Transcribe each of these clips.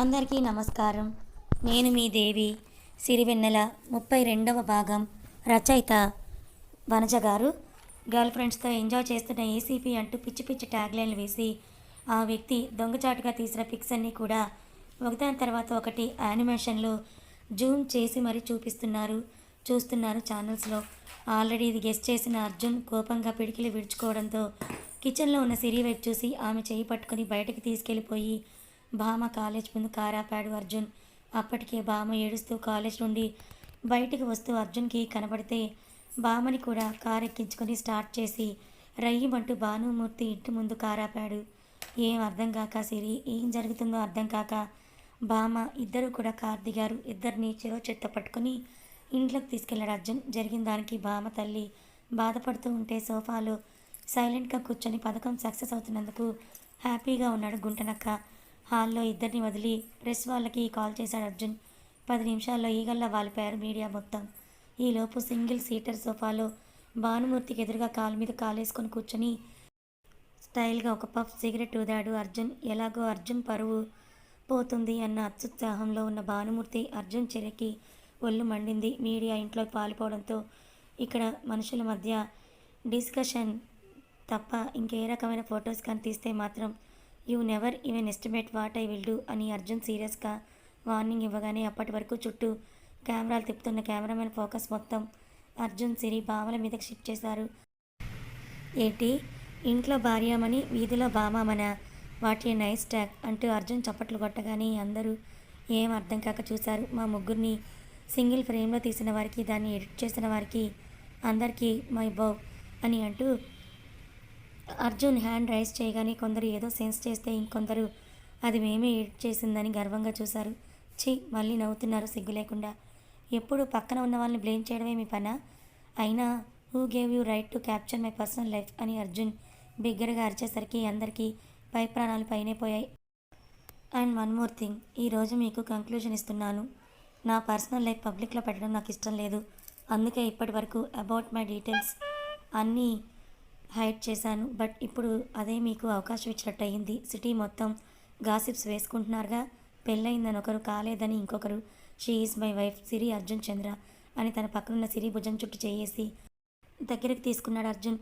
అందరికీ నమస్కారం. నేను మీ దేవి. సిరివెన్నెల ముప్పై రెండవ భాగం రచయిత వనజ గారు. గర్ల్ ఫ్రెండ్స్తో ఎంజాయ్ చేస్తున్న ఏసీపీ అంటూ పిచ్చి పిచ్చి ట్యాగ్లైన్లు వేసి ఆ వ్యక్తి దొంగచాటుగా తీసిన పిక్స్ అన్నీ కూడా ఒకదాని తర్వాత ఒకటి యానిమేషన్లో జూమ్ చేసి మరీ చూపిస్తున్నారు చూస్తున్నారు ఛానల్స్లో. ఆల్రెడీ ఇది గెస్ట్ చేసిన అర్జున్ కోపంగా పిడికిలి విడుచుకోవడంతో కిచెన్లో ఉన్న సిరి వైపు చూసి ఆమె చేయి పట్టుకొని బయటకు తీసుకెళ్ళిపోయి భామ కాలేజ్ ముందు కారాపాడు అర్జున్. అప్పటికే భామ ఏడుస్తూ కాలేజ్ నుండి బయటికి వస్తూ అర్జున్కి కనబడితే భామని కూడా కారెక్కించుకొని స్టార్ట్ చేసి రయ్యమంటూ భానుమూర్తి ఇంటి ముందు కారాపాడు. ఏం అర్థం కాక సిరి ఏం జరుగుతుందో అర్థం కాక భామ ఇద్దరు కూడా కార్ దిగారు. ఇద్దరిని చెరో చెత్త పట్టుకొని ఇంట్లోకి తీసుకెళ్ళాడు అర్జున్. జరిగిన దానికి భామ తల్లి బాధపడుతూ ఉంటే సోఫాలో సైలెంట్గా కూర్చొని పథకం సక్సెస్ అవుతున్నందుకు హ్యాపీగా ఉన్నాడు గుంటనక్క. హాల్లో ఇద్దరిని వదిలి ప్రెస్ వాళ్ళకి కాల్ చేశాడు అర్జున్. పది నిమిషాల్లో ఈగల్లా వాలిపోయారు మీడియా మొత్తం. ఈలోపు సింగిల్ సీటర్ సోఫాలో భానుమూర్తికి ఎదురుగా కాలు మీద కాలేసుకొని కూర్చొని స్టైల్గా ఒక పఫ్ సిగరెట్ ఊదాడు అర్జున్. ఎలాగో అర్జున్ పరువు పోతుంది అన్న అత్యుత్సాహంలో ఉన్న భానుమూర్తి అర్జున్ చెరకి ఒళ్ళు మండింది. మీడియా ఇంట్లోకి పాలిపోవడంతో ఇక్కడ మనుషుల మధ్య డిస్కషన్ తప్ప ఇంకే రకమైన ఫొటోస్ కానీ తీస్తే మాత్రం you never even estimate what I will do అని అర్జున్ సీరియస్గా వార్నింగ్ ఇవ్వగానే అప్పటి వరకు చుట్టూ కెమెరాలు తిప్పుతున్న కెమెరామెన్ ఫోకస్ మొత్తం అర్జున్ సిరి భామల మీదకి షిఫ్ట్ చేశారు. ఏంటి? ఇంట్లో భార్యామని వీధిలో బామామన? వాటి నైస్ ట్యాక్ అంటూ అర్జున్ చప్పట్లు కొట్టగానే అందరూ ఏం అర్థం కాక చూశారు. మా ముగ్గురిని సింగిల్ ఫ్రేమ్లో తీసిన వారికి దాన్ని ఎడిట్ చేసిన వారికి అందరికీ మై బౌ అని అంటూ అర్జున్ హ్యాండ్ రైస్ చేయగానే కొందరు ఏదో సెన్స్ చేస్తే ఇంకొందరు అది మేమే ఎడిట్ చేసిందని గర్వంగా చూశారు. ఛీ మళ్ళీ నవ్వుతున్నారు సిగ్గు లేకుండా. ఎప్పుడు పక్కన ఉన్న వాళ్ళని బ్లేమ్ చేయడమే మీ పనా? అయినా who gave you right to capture my personal life అని అర్జున్ బిగ్గరగా అరిచేసరికి అందరికీ పై ప్రాణాలు పైనే పోయాయి. అండ్ వన్ మోర్ థింగ్ ఈరోజు మీకు కంక్లూజన్ ఇస్తున్నాను. నా పర్సనల్ లైఫ్ పబ్లిక్లో పెట్టడం నాకు ఇష్టం లేదు. అందుకే ఇప్పటి వరకు అబౌట్ మై డీటెయిల్స్ అన్నీ హైడ్ చేశాను. బట్ ఇప్పుడు అదే మీకు అవకాశం ఇచ్చినట్టు అయింది. సిటీ మొత్తం గాసిప్స్ వేసుకుంటున్నారుగా. పెళ్ళయిందని ఒకరు కాలేదని ఇంకొకరు she is my wife Siri Arjun Chandra అని తన పక్కనున్న సిరి భుజం చుట్టూ చేయేసి దగ్గరికి తీసుకున్నాడు అర్జున్.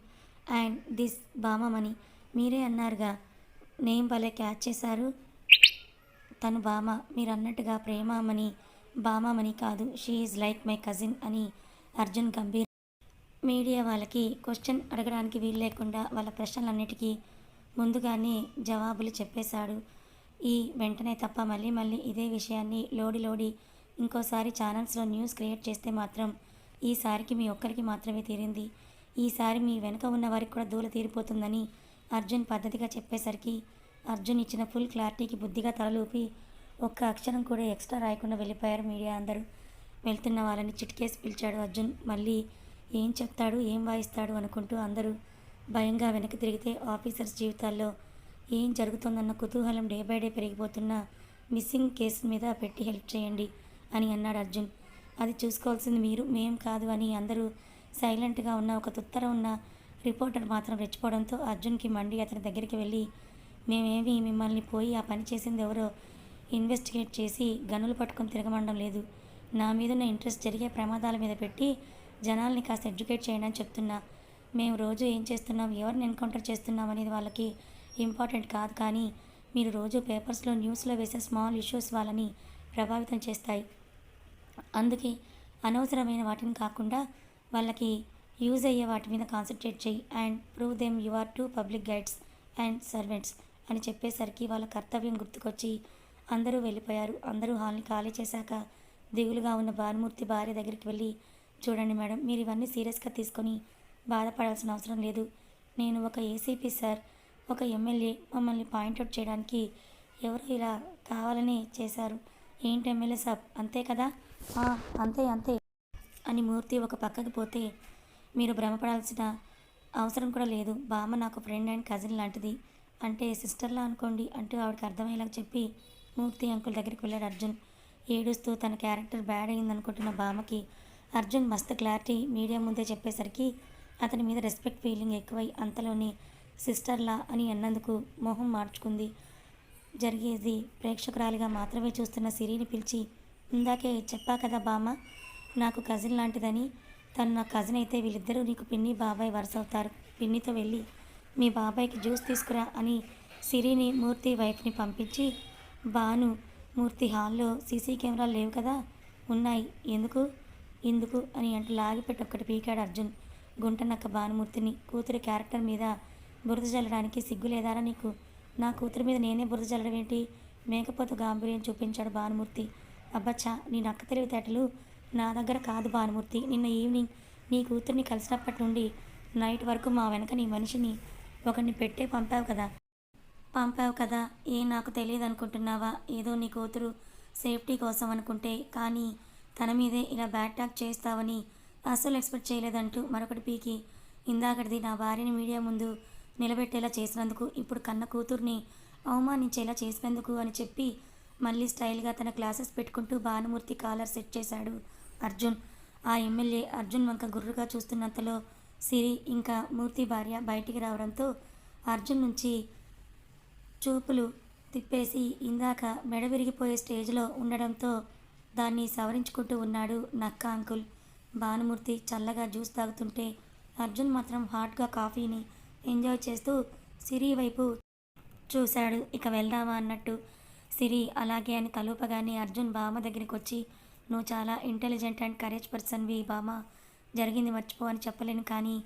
అండ్ దిస్ బామమని మీరే అన్నారుగా నేమ్ భలే క్యాచ్ చేశారు. తను బామ మీరు అన్నట్టుగా ప్రేమామని బామామని కాదు. She is like my cousin అని అర్జున్ గంభీర్ మీడియా వాళ్ళకి క్వశ్చన్ అడగడానికి వీలు లేకుండా వాళ్ళ ప్రశ్నలన్నిటికీ ముందుగానే జవాబులు చెప్పేశాడు. ఈ వెంటనే తప్ప మళ్ళీ మళ్ళీ ఇదే విషయాన్ని లోడి లోడి ఇంకోసారి ఛానల్స్లో న్యూస్ క్రియేట్ చేస్తే మాత్రం ఈసారికి మీ ఒక్కరికి మాత్రమే తీరింది. ఈసారి మీ వెనుక ఉన్న వారికి కూడా దూల తీరిపోతుందని అర్జున్ పద్ధతిగా చెప్పేసరికి అర్జున్ ఇచ్చిన ఫుల్ క్లారిటీకి బుద్ధిగా తలలూపి ఒక్క అక్షరం కూడా ఎక్స్ట్రా రాయకుండా వెళ్ళిపోయారు మీడియా అందరూ. వెళ్తున్న వాళ్ళని చిట్కేసి పిలిచాడు అర్జున్. మళ్ళీ ఏం చెప్తాడు ఏం వాయిస్తాడు అనుకుంటూ అందరూ భయంగా వెనక్కి తిరిగితే ఆఫీసర్స్ జీవితాల్లో ఏం జరుగుతుందన్న కుతూహలం డే బై డే పెరిగిపోతున్న మిస్సింగ్ కేసు మీద పెట్టి హెల్ప్ చేయండి అని అన్నాడు అర్జున్. అది చూసుకోవాల్సింది మీరు మేం కాదు అని అందరూ సైలెంట్గా ఉన్న ఒక తుత్తర ఉన్న రిపోర్టర్ మాత్రం రెచ్చిపోవడంతో అర్జున్కి మండి అతని దగ్గరికి వెళ్ళి మేమేమి మిమ్మల్ని పోయి ఆ పని చేసింది ఎవరో ఇన్వెస్టిగేట్ చేసి గనులు పట్టుకొని తిరగమండం లేదు. నా మీదున్న ఇంట్రెస్ట్ జరిగే ప్రమాదాల మీద పెట్టి జనాల్ని కాస్త ఎడ్యుకేట్ చేయండి అని చెప్తున్నా. మేము రోజు ఏం చేస్తున్నాం ఎవరిని ఎన్కౌంటర్ చేస్తున్నాం అనేది వాళ్ళకి ఇంపార్టెంట్ కాదు కానీ మీరు రోజు పేపర్స్లో న్యూస్లో వేసే స్మాల్ ఇష్యూస్ వాళ్ళని ప్రభావితం చేస్తాయి. అందుకే అనవసరమైన వాటిని కాకుండా వాళ్ళకి యూజ్ అయ్యే వాటి మీద కాన్సన్ట్రేట్ చేయి and prove them you are to public guides and servants అని చెప్పేసరికి వాళ్ళ కర్తవ్యం గుర్తుకొచ్చి అందరూ వెళ్ళిపోయారు. అందరూ హాల్ని ఖాళీ చేశాక దిగులుగా ఉన్న భానుమూర్తి భార్య దగ్గరికి వెళ్ళి చూడండి మేడం మీరు ఇవన్నీ సీరియస్గా తీసుకొని బాధపడాల్సిన అవసరం లేదు. నేను ఒక ఏసీపీ సార్ ఒక ఎమ్మెల్యే మమ్మల్ని పాయింట్అవుట్ చేయడానికి ఎవరు ఇలా కావాలని చేశారు? ఏంటి ఎమ్మెల్యే సాబ్? అంతే కదా? అంతే అంతే అని మూర్తి ఒక పక్కకి పోతే మీరు భ్రమపడాల్సిన అవసరం కూడా లేదు. బామ్మ నాకు ఫ్రెండ్ అండ్ కజిన్ లాంటిది. అంటే సిస్టర్లా అనుకోండి అంటూ ఆవిడకి అర్థమయ్యేలా చెప్పి మూర్తి అంకుల్ దగ్గరికి వెళ్ళాడు అర్జున్. ఏడుస్తూ తన క్యారెక్టర్ బ్యాడ్ అయిందనుకుంటున్న బామ్మకి అర్జున్ మస్తు క్లారిటీ మీడియా ముందే చెప్పేసరికి అతని మీద రెస్పెక్ట్ ఫీలింగ్ ఎక్కువై అంతలోనే సిస్టర్లా అని అన్నందుకు మొహం మార్చుకుంది. జరిగేది ప్రేక్షకురాలిగా మాత్రమే చూస్తున్న సిరిని పిలిచి ఇందాకే చెప్పా కదా బామ్మ నాకు కజిన్ లాంటిదని. తను నా కజిన్ అయితే వీళ్ళిద్దరూ నీకు పిన్ని బాబాయ్ వరుస అవుతారు పిన్నితో వెళ్ళి మీ బాబాయ్కి జ్యూస్ తీసుకురా అని సిరిని మూర్తి వైఫ్ని పంపించి బాను మూర్తి హాల్లో సీసీ కెమెరాలు లేవు కదా ఉన్నాయి. ఎందుకు? ఎందుకు అని అంటూ లాగిపెట్టి ఒక్కటి పీకాడు అర్జున్. గుంటనక్క భానుమూర్తిని కూతురి క్యారెక్టర్ మీద బురద చల్లడానికి సిగ్గు లేదారా నీకు? నా కూతురు మీద నేనే బురద చల్లడం ఏంటి? మేకపోతు గాంభీర్యం చూపించాడు భానుమూర్తి. అబ్బచ్చా నీ నక్క తెలివితేటలు నా దగ్గర కాదు భానుమూర్తి. నిన్న ఈవినింగ్ నీ కూతుర్ని కలిసినప్పటి నుండి నైట్ వరకు మా వెనక నీ మనిషిని ఒకరిని పెట్టే పంపావు కదా. పంపావు కదా ఏ నాకు తెలియదు అనుకుంటున్నావా ఏదో నీ కూతురు సేఫ్టీ కోసం అనుకుంటే కానీ తన మీదే ఇలా బ్యాడ్ టాక్ చేస్తావని అస్సలు ఎక్స్పెక్ట్ చేయలేదంటూ మరొకటి పీకి. ఇందాకటిది నా భార్యని మీడియా ముందు నిలబెట్టేలా చేసినందుకు ఇప్పుడు కన్న కూతుర్ని అవమానించేలా చేసినందుకు అని చెప్పి మళ్ళీ స్టైల్గా తన క్లాసెస్ పెట్టుకుంటూ భానుమూర్తి కాలర్ సెట్ చేశాడు అర్జున్. ఆ ఎమ్మెల్యే అర్జున్ వంక గుర్రుగా చూస్తున్నంతలో సిరి ఇంకా మూర్తి భార్య బయటికి రావడంతో అర్జున్ నుంచి చూపులు తిప్పేసి ఇందాక మెడ విరిగిపోయే స్టేజ్లో ఉండడంతో దాన్ని సవరించుకుంటూ ఉన్నాడు నక్క అంకుల్. భానుమూర్తి చల్లగా జ్యూస్ తాగుతుంటే అర్జున్ మాత్రం హాట్గా కాఫీని ఎంజాయ్ చేస్తూ సిరి వైపు చూశాడు. ఇక వెళ్దామా అన్నట్టు. సిరి అలాగే అని కలుపగానే అర్జున్ బామ దగ్గరికి వచ్చి నువ్వు చాలా ఇంటెలిజెంట్ అండ్ కరేజ్ పర్సన్వి బామ జరిగింది మర్చిపో అని చెప్పలేను కానీ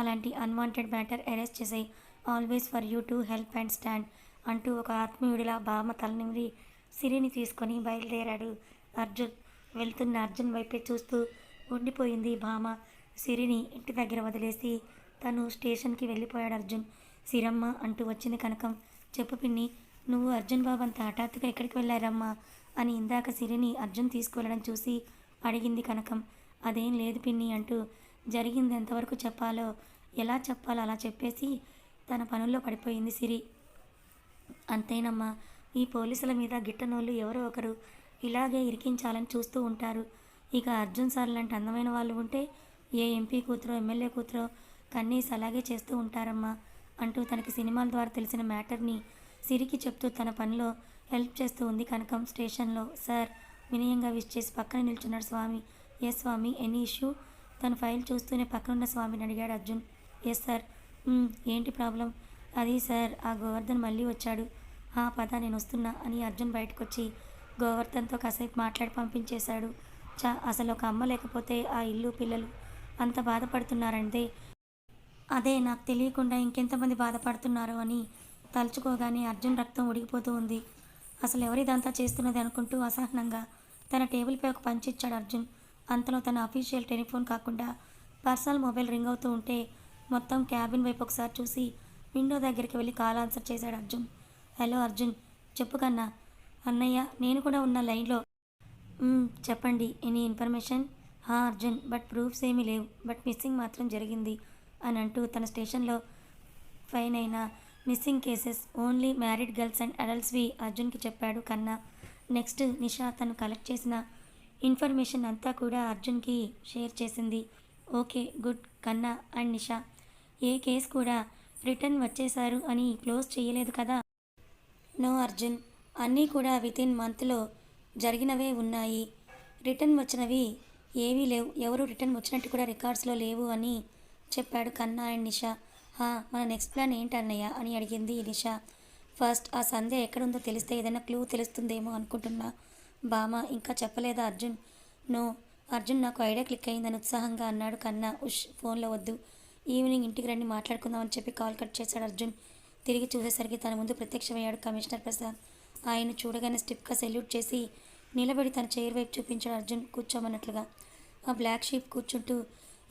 అలాంటి అన్వాంటెడ్ మ్యాటర్ అరెస్ట్ చేసాయి always for you to help and stand అంటూ ఒక ఆత్మీయుడిలా బామ తలనిమిరి సిరిని తీసుకొని బయలుదేరాడు. అర్జున్ వెళ్తున్న అర్జున్ వైపే చూస్తూ ఉండిపోయింది భామ. సిరిని ఇంటి దగ్గర వదిలేసి తను స్టేషన్కి వెళ్ళిపోయాడు అర్జున్. సిరమ్మ అంటూ వచ్చింది కనకం. చెప్పు పిన్ని నువ్వు అర్జున్ బాబు అంత హఠాత్తుగా ఎక్కడికి వెళ్ళారమ్మా? అని ఇందాక సిరిని అర్జున్ తీసుకువెళ్ళడం చూసి అడిగింది కనకం. అదేం లేదు పిన్ని అంటూ జరిగింది ఎంతవరకు చెప్పాలో ఎలా చెప్పాలో అలా చెప్పేసి తన పనుల్లో పడిపోయింది సిరి. అంతేనమ్మా ఈ పోలీసుల మీద గిట్టనోళ్ళు ఎవరో ఒకరు. ఇలాగే ఇరికించాలని చూస్తూ ఉంటారు. ఇక అర్జున్ సార్ లాంటి అందమైన వాళ్ళు ఉంటే ఏ ఎంపీ కూతురో ఎమ్మెల్యే కూతురో కన్నీస్ అలాగే చేస్తూ ఉంటారమ్మా అంటూ తనకి సినిమాల ద్వారా తెలిసిన మ్యాటర్ని సిరికి చెప్తూ తన పనిలో హెల్ప్ చేస్తూ ఉంది కనకం స్టేషన్లో. సార్ వినయంగా విష్ చేసి పక్కన నిల్చున్నాడు Swamy. Yes Swamy any issue? తన ఫైల్ చూస్తూనే పక్కనున్న స్వామిని అడిగాడు అర్జున్. Yes sir. ఏంటి ప్రాబ్లం? అది సార్ ఆ గోవర్ధన్ మళ్ళీ వచ్చాడు. ఆ పద నేను వస్తున్నా అని అర్జున్ బయటకు వచ్చి గోవర్ధన్తో కాసేపు మాట్లాడి పంపించేశాడు. చా అసలు ఒక అమ్మ లేకపోతే ఆ ఇల్లు పిల్లలు అంత బాధపడుతున్నారంటే? అదే నాకు తెలియకుండా ఇంకెంతమంది బాధపడుతున్నారో అని తలుచుకోగానే అర్జున్ రక్తం ఉడిగిపోతూ ఉంది. అసలు ఎవరిదంతా చేస్తున్నది అనుకుంటూ అసహనంగా తన టేబుల్పై ఒక పంచి ఇచ్చాడు అర్జున్. అంతలో తన అఫీషియల్ టెలిఫోన్ కాకుండా పర్సనల్ మొబైల్ రింగ్ అవుతూ ఉంటే మొత్తం క్యాబిన్ వైపు ఒకసారి చూసి విండో దగ్గరికి వెళ్ళి కాల్ ఆన్సర్ చేశాడు అర్జున్. హలో అర్జున్ చెప్పు కన్నా అన్నయ్య నేను కూడా ఉన్న లైన్లో. చెప్పండి ఎనీ ఇన్ఫర్మేషన్? హా అర్జున్ బట్ ప్రూఫ్స్ ఏమీ లేవు. బట్ మిస్సింగ్ మాత్రం జరిగింది అని అంటూ తన స్టేషన్లో ఫైన్ అయిన missing cases only married girls and అడల్ట్స్వి అర్జున్కి చెప్పాడు కన్నా. నెక్స్ట్ నిషా తను కలెక్ట్ చేసిన ఇన్ఫర్మేషన్ అంతా కూడా అర్జున్కి షేర్ చేసింది. Okay good Kanna and Nisha. A case కూడా రిటర్న్ వచ్చేశారు అని క్లోజ్ చేయలేదు కదా? నో అర్జున్. అన్నీ కూడా వితిన్ మంత్లో జరిగినవే ఉన్నాయి. రిటర్న్ వచ్చినవి ఏవీ లేవు. ఎవరు రిటర్న్ వచ్చినట్టు కూడా రికార్డ్స్లో లేవు అని చెప్పాడు కన్నా అండ్ నిషా. హా మన నెక్స్ట్ ప్లాన్ ఏంటి అన్నయ్య? అని అడిగింది నిషా. ఫస్ట్ ఆ సంధ్య ఎక్కడుందో తెలిస్తే ఏదైనా క్లూ తెలుస్తుందేమో అనుకుంటున్నా. బామ ఇంకా చెప్పలేదా అర్జున్? నో. అర్జున్ నాకు ఐడియా క్లిక్ అయిందని ఉత్సాహంగా అన్నాడు కన్నా. ఉష్ ఫోన్లో వద్దు. ఈవినింగ్ ఇంటికి రండి మాట్లాడుకుందామని చెప్పి కాల్ కట్ చేశాడు అర్జున్. తిరిగి చూసేసరికి తన ముందు ప్రత్యక్షమయ్యాడు కమిషనర్ ప్రసాద్. ఆయన చూడగానే స్టిప్గా సెల్యూట్ చేసి నిలబడి తన చైర్ వైపు చూపించాడు అర్జున్ కూర్చోమన్నట్లుగా. ఆ బ్లాక్ షీప్ కూర్చుంటూ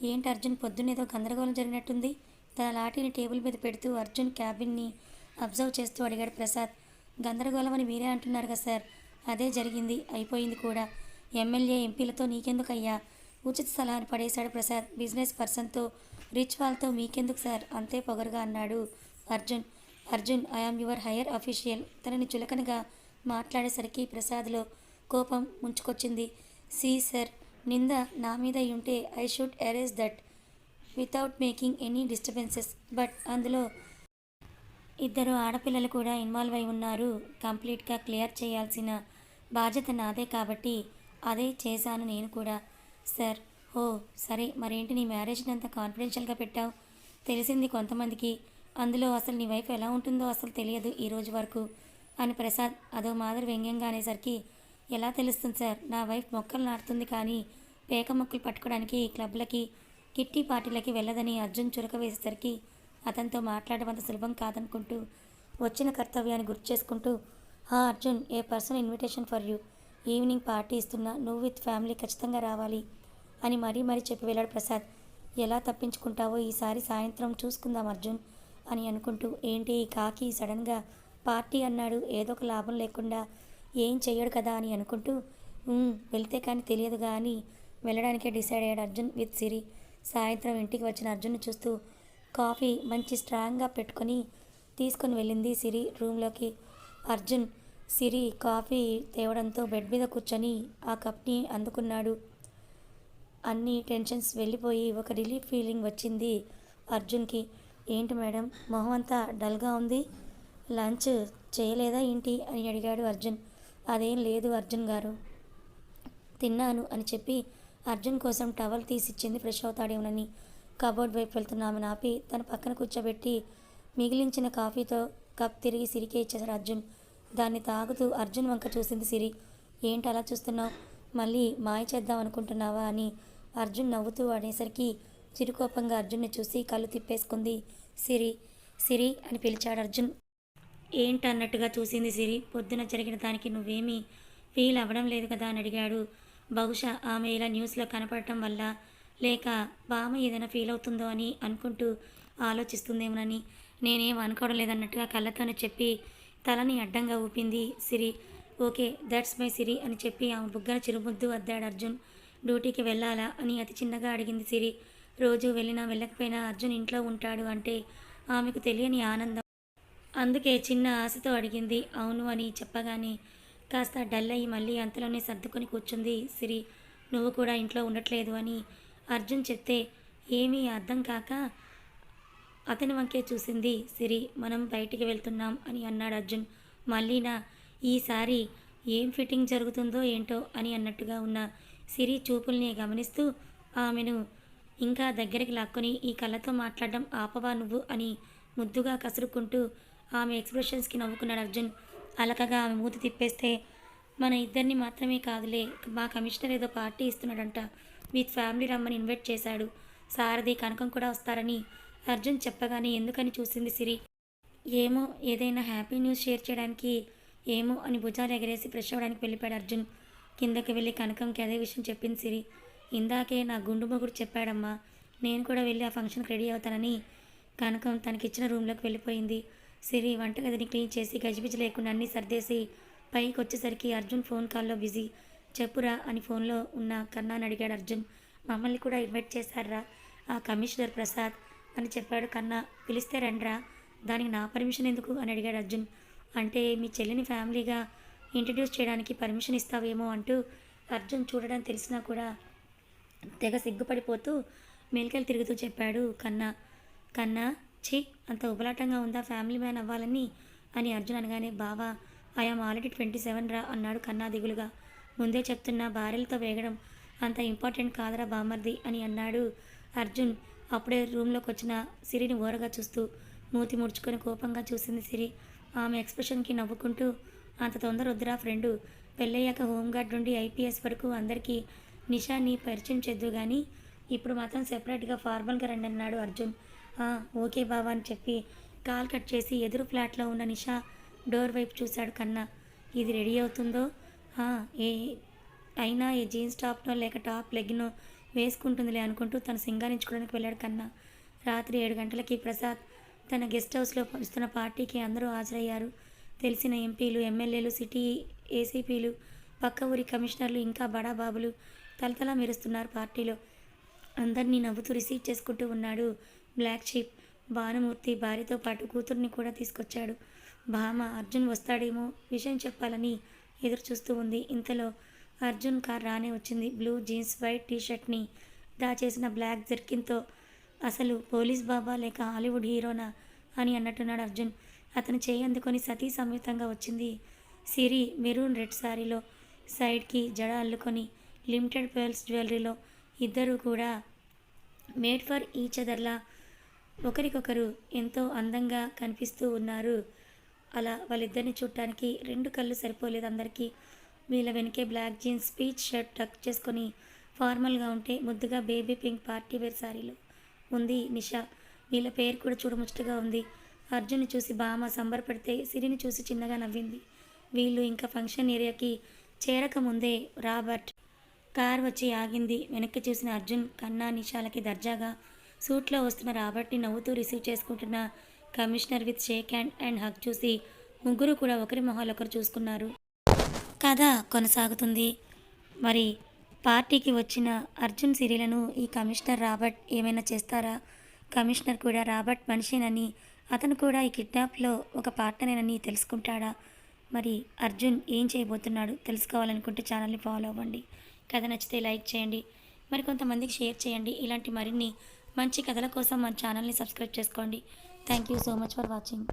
ఏంటి అర్జున్ పొద్దున్నేదో గందరగోళం జరిగినట్టుంది తన లాఠీని టేబుల్ మీద పెడుతూ అర్జున్ క్యాబిన్ని అబ్జర్వ్ చేస్తూ అడిగాడు ప్రసాద్. గందరగోళం అని మీరే అంటున్నారు కదా సార్. అదే జరిగింది అయిపోయింది కూడా. ఎమ్మెల్యే ఎంపీలతో నీకెందుకయ్యా? ఉచిత సలహాను పడేశాడు ప్రసాద్. బిజినెస్ పర్సన్తో రిచ్ వాళ్ళతో మీకెందుకు సార్? అంతే పొగరుగా అన్నాడు Arjun. Arjun I am your higher official తనని చులకనగా మాట్లాడేసరికి ప్రసాద్లో కోపం ముంచుకొచ్చింది. సి సర్ నింద నా మీద అయి ఉంటే I should arrange that without making any disturbances but అందులో ఇద్దరు ఆడపిల్లలు కూడా ఇన్వాల్వ్ అయి ఉన్నారు. కంప్లీట్గా క్లియర్ చేయాల్సిన బాధ్యత నాదే కాబట్టి అదే చేశాను నేను కూడా. సార్ ఓ సరే మరేంటి నీ మ్యారేజ్ని అంత కాన్ఫిడెన్షియల్గా పెట్టావు? తెలిసింది కొంతమందికి. అందులో అసలు నీ వైఫ్ ఎలా ఉంటుందో అసలు తెలియదు ఈ రోజు వరకు అని ప్రసాద్ అదో మాదిరి వ్యంగ్యంగా అనేసరికి ఎలా తెలుస్తుంది సార్? నా వైఫ్ మొక్కలు నాటుతుంది కానీ పేక మొక్కలు పట్టుకోవడానికి క్లబ్లకి కిట్టి పార్టీలకి వెళ్ళదని అర్జున్ చురక వేసేసరికి అతనితో మాట్లాడడం అంత సులభం కాదనుకుంటూ వచ్చిన కర్తవ్యాన్ని గుర్తు చేసుకుంటూ హా Arjun a person invitation for you? Evening party ఇస్తున్నా నువ్వు విత్ ఫ్యామిలీ ఖచ్చితంగా రావాలి అని మరీ మరీ చెప్పి వెళ్ళాడు ప్రసాద్. ఎలా తప్పించుకుంటావో ఈసారి సాయంత్రం చూసుకుందాం అర్జున్ అని అనుకుంటూ ఏంటి ఈ కాకి సడన్గా పార్టీ అన్నాడు ఏదో ఒక లాభం లేకుండా ఏం చెయ్యడు కదా అని అనుకుంటూ వెళ్తే కానీ తెలియదుగా అని వెళ్ళడానికే డిసైడ్ అయ్యాడు అర్జున్ విత్ సిరి. సాయంత్రం ఇంటికి వచ్చిన అర్జున్ని చూస్తూ కాఫీ మంచి స్ట్రాంగ్గా పెట్టుకొని తీసుకొని వెళ్ళింది సిరి రూమ్లోకి. అర్జున్ సిరి కాఫీ తేవడంతో బెడ్ మీద కూర్చొని ఆ కప్ని అందుకున్నాడు. అన్ని టెన్షన్స్ వెళ్ళిపోయి ఒక రిలీఫ్ ఫీలింగ్ వచ్చింది అర్జున్కి. ఏంటి మేడం? మొహం అంతా డల్గా ఉంది. లంచ్ చేయలేదా ఏంటి? అని అడిగాడు అర్జున్. అదేం లేదు అర్జున్ గారు. తిన్నాను అని చెప్పి అర్జున్ కోసం టవల్ తీసిచ్చింది ఫ్రెష్ అవుతాడేమోనని. కబోర్డ్ వైపు వెళ్తున్న ఆమెను ఆపి తన పక్కన కూర్చోబెట్టి మిగిలించిన కాఫీతో కప్ తిరిగి సిరికే ఇచ్చేశాడు అర్జున్. దాన్ని తాగుతూ అర్జున్ వంక చూసింది సిరి. ఏంటి అలా చూస్తున్నావు? మళ్ళీ మాయ చేద్దాం అనుకుంటున్నావా అని అర్జున్ నవ్వుతూ అనేసరికి చిరుకోపంగా అర్జున్ని చూసి కళ్ళు తిప్పేసుకుంది సిరి. సిరి అని పిలిచాడు అర్జున్. ఏంటన్నట్టుగా చూసింది సిరి. పొద్దున జరిగిన దానికి నువ్వేమీ ఫీల్ అవ్వడం లేదు కదా అని అడిగాడు. బహుశా ఆమె ఇలా న్యూస్లో కనపడటం వల్ల లేక బామ ఏదైనా ఫీల్ అవుతుందో అని అనుకుంటూ ఆలోచిస్తుందేమోనని నేనేం అనుకోవడం లేదన్నట్టుగా కళ్ళతోనే చెప్పి తలని అడ్డంగా ఊపింది Siri. Okay that's my Siri అని చెప్పి ఆమె బుగ్గన చిరుముద్దు అద్దాడు అర్జున్. డ్యూటీకి వెళ్ళాలా అని అతి చిన్నగా అడిగింది సిరి. రోజు వెళ్ళినా వెళ్ళకపోయినా అర్జున్ ఇంట్లో ఉంటాడు అంటే ఆమెకు తెలియని ఆనందం. అందుకే చిన్న ఆశతో అడిగింది. అవును అని చెప్పగానే కాస్త డల్ అయ్యి మళ్ళీ అంతలోనే సర్దుకొని కూర్చుంది. సిరి నువ్వు కూడా ఇంట్లో ఉండట్లేదు అని అర్జున్ చెప్తే ఏమీ అర్థం కాక అతని వంకే చూసింది. సిరి మనం బయటికి వెళ్తున్నాం అని అన్నాడు అర్జున్. మళ్ళీనా ఈసారి ఏం ఫిట్టింగ్ జరుగుతుందో ఏంటో అని అన్నట్టుగా ఉన్న సిరి చూపుల్ని గమనిస్తూ ఆమెను ఇంకా దగ్గరికి లాక్కొని ఈ కళ్ళతో మాట్లాడడం ఆపవా నువ్వు అని ముద్దుగా కసురుకుంటూ ఆమె ఎక్స్ప్రెషన్స్కి నవ్వుకున్నాడు అర్జున్. అలకగా ఆమె మూతి తిప్పేస్తే మన ఇద్దరిని మాత్రమే కాదులే మా కమిషనర్ ఏదో పార్టీ ఇస్తున్నాడంట విత్ ఫ్యామిలీ రమ్మని ఇన్వైట్ చేశాడు. సారథి కనకం కూడా వస్తారని అర్జున్ చెప్పగానే ఎందుకని చూసింది సిరి? ఏమో ఏదైనా హ్యాపీ న్యూస్ షేర్ చేయడానికి ఏమో అని భుజాలు ఎగరేసి ఫ్రెష్ అవ్వడానికి వెళ్ళిపోయాడు అర్జున్. కిందకి వెళ్ళి కనకంకి అదే విషయం చెప్పింది సిరి. ఇందాకే నా గుండు మొగుడు చెప్పాడమ్మా నేను కూడా వెళ్ళి ఆ ఫంక్షన్కి రెడీ అవుతానని. కనకం తనకిచ్చిన రూమ్లోకి వెళ్ళిపోయింది. సిరి వంటగదిని క్లీన్ చేసి గజిబిజి లేకుండా అన్నీ సర్దేసి పైకి వచ్చేసరికి అర్జున్ ఫోన్ కాల్లో బిజీ. చెప్పురా అని ఫోన్లో ఉన్న కన్నాని అడిగాడు అర్జున్. మమ్మల్ని కూడా ఇన్వైట్ చేశారా ఆ కమిషనర్ ప్రసాద్ అని చెప్పాడు కన్నా. పిలిస్తే రండ్రా దానికి నా పర్మిషన్ ఎందుకు అని అడిగాడు అర్జున్. అంటే మీ చెల్లిని ఫ్యామిలీగా ఇంట్రడ్యూస్ చేయడానికి పర్మిషన్ ఇస్తావేమో అంటూ అర్జున్ చూడడం తెలిసినా కూడా తెగ సిగ్గుపడిపోతూ మెలికలు తిరుగుతూ చెప్పాడు కన్నా. కన్నా ఛీ అంత ఉబలాటంగా ఉందా ఫ్యామిలీ మ్యాన్ అవ్వాలని అని అర్జున్ అనగానే బావా ఐఆమ్ ఆల్రెడీ ట్వంటీ సెవెన్ రా అన్నాడు కన్నా దిగులుగా. ముందే చెప్తున్నా భార్యలతో వేగడం అంత ఇంపార్టెంట్ కాదరా బామర్ది అని అన్నాడు అర్జున్. అప్పుడే రూమ్లోకి వచ్చిన సిరిని ఓరగా చూస్తూ మూతి ముడుచుకొని కోపంగా చూసింది సిరి. ఆమె ఎక్స్ప్రెషన్కి నవ్వుకుంటూ అంత తొందర వద్దురా ఫ్రెండు పెళ్ళయ్యాక హోంగార్డ్ నుండి ఐపీఎస్ వరకు అందరికీ నిషాని పరిచయం చేద్దు కానీ ఇప్పుడు మాత్రం సెపరేట్గా ఫార్మల్గా రండి అన్నాడు అర్జున్. ఓకే బావా అని చెప్పి కాల్ కట్ చేసి ఎదురు ఫ్లాట్లో ఉన్న నిషా డోర్ వైపు చూశాడు కన్నా. ఇది రెడీ అవుతుందో? ఏ అయినా ఏ జీన్స్ టాప్నో లేక టాప్ లెగ్నో వేసుకుంటుందిలే అనుకుంటూ తను సింగారించుకోవడానికి వెళ్ళాడు కన్నా. రాత్రి ఏడు గంటలకి ప్రసాద్ తన గెస్ట్ హౌస్లో ఇస్తున్న పార్టీకి అందరూ హాజరయ్యారు. తెలిసిన ఎంపీలు ఎమ్మెల్యేలు సిటీ ఏసీపీలు పక్క ఊరి కమిషనర్లు ఇంకా బడా బాబులు తలతల మెరుస్తున్నారు పార్టీలో. అందరినీ నవ్వుతూ రిసీవ్ చేసుకుంటూ ఉన్నాడు బ్లాక్ షీప్ భానుమూర్తి. భార్యతో పాటు కూతుర్ని కూడా తీసుకొచ్చాడు. భామ అర్జున్ వస్తాడేమో విషయం చెప్పాలని ఎదురు చూస్తూ ఉంది. ఇంతలో అర్జున్ కార్ రానే వచ్చింది. బ్లూ జీన్స్ వైట్ టీషర్ట్ని దాచేసిన బ్లాక్ జర్కిన్తో అసలు పోలీస్ బాబా లేక హాలీవుడ్ హీరోనా అని అన్నట్టున్నాడు అర్జున్. అతను చేయి అందుకొని సతీ సమేతంగా వచ్చింది. సిరి మెరూన్ రెడ్ శారీలో సైడ్కి జడ అల్లుకొని లిమిటెడ్ పేర్ల్స్ జ్యువెలరీలో ఇద్దరు కూడా మేడ్ ఫర్ ఈచ్ అదర్లా ఒకరికొకరు ఎంతో అందంగా కనిపిస్తూ ఉన్నారు. అలా వాళ్ళిద్దరిని చూడటానికి రెండు కళ్ళు సరిపోలేదు అందరికీ. వీళ్ళ వెనకే black jeans peach shirt tuck చేసుకొని ఫార్మల్గా ఉంటే ముద్దుగా బేబీ పింక్ పార్టీ వేర్ శారీలో ఉంది నిషా. వీళ్ళ పేరు కూడా చూడముచ్చటగా ఉంది. అర్జున్ని చూసి బామ సంబరపడితే సిరిని చూసి చిన్నగా నవ్వింది. వీళ్ళు ఇంకా ఫంక్షన్ ఏరియాకి చేరకముందే రాబర్ట్ కార్ వచ్చి ఆగింది. వెనక్కి చూసిన అర్జున్ కన్నా నిషాలకి దర్జాగా సూట్లో వస్తున్న రాబర్ట్ని నవ్వుతూ రిసీవ్ చేసుకుంటున్న commissioner with shake hand and hug చూసి ముగ్గురు కూడా ఒకరి మొహాలు ఒకరు చూసుకున్నారు. కథ కొనసాగుతుంది. మరి పార్టీకి వచ్చిన అర్జున్ సిరిలను ఈ కమిషనర్ రాబర్ట్ ఏమైనా చేస్తారా? కమిషనర్ కూడా రాబర్ట్ మనిషినని అతను కూడా ఈ కిడ్నాప్లో ఒక పార్ట్నరేనని తెలుసుకుంటాడా? మరి అర్జున్ ఏం చేయబోతున్నాడు తెలుసుకోవాలనుకుంటే ఛానల్ని ఫాలో అవ్వండి. కథ నచ్చితే లైక్ చేయండి. మరి కొంతమందికి షేర్ చేయండి. ఇలాంటి మరిన్ని మంచి కథల కోసం మన ఛానల్ని సబ్స్క్రైబ్ చేసుకోండి. Thank you so much for watching.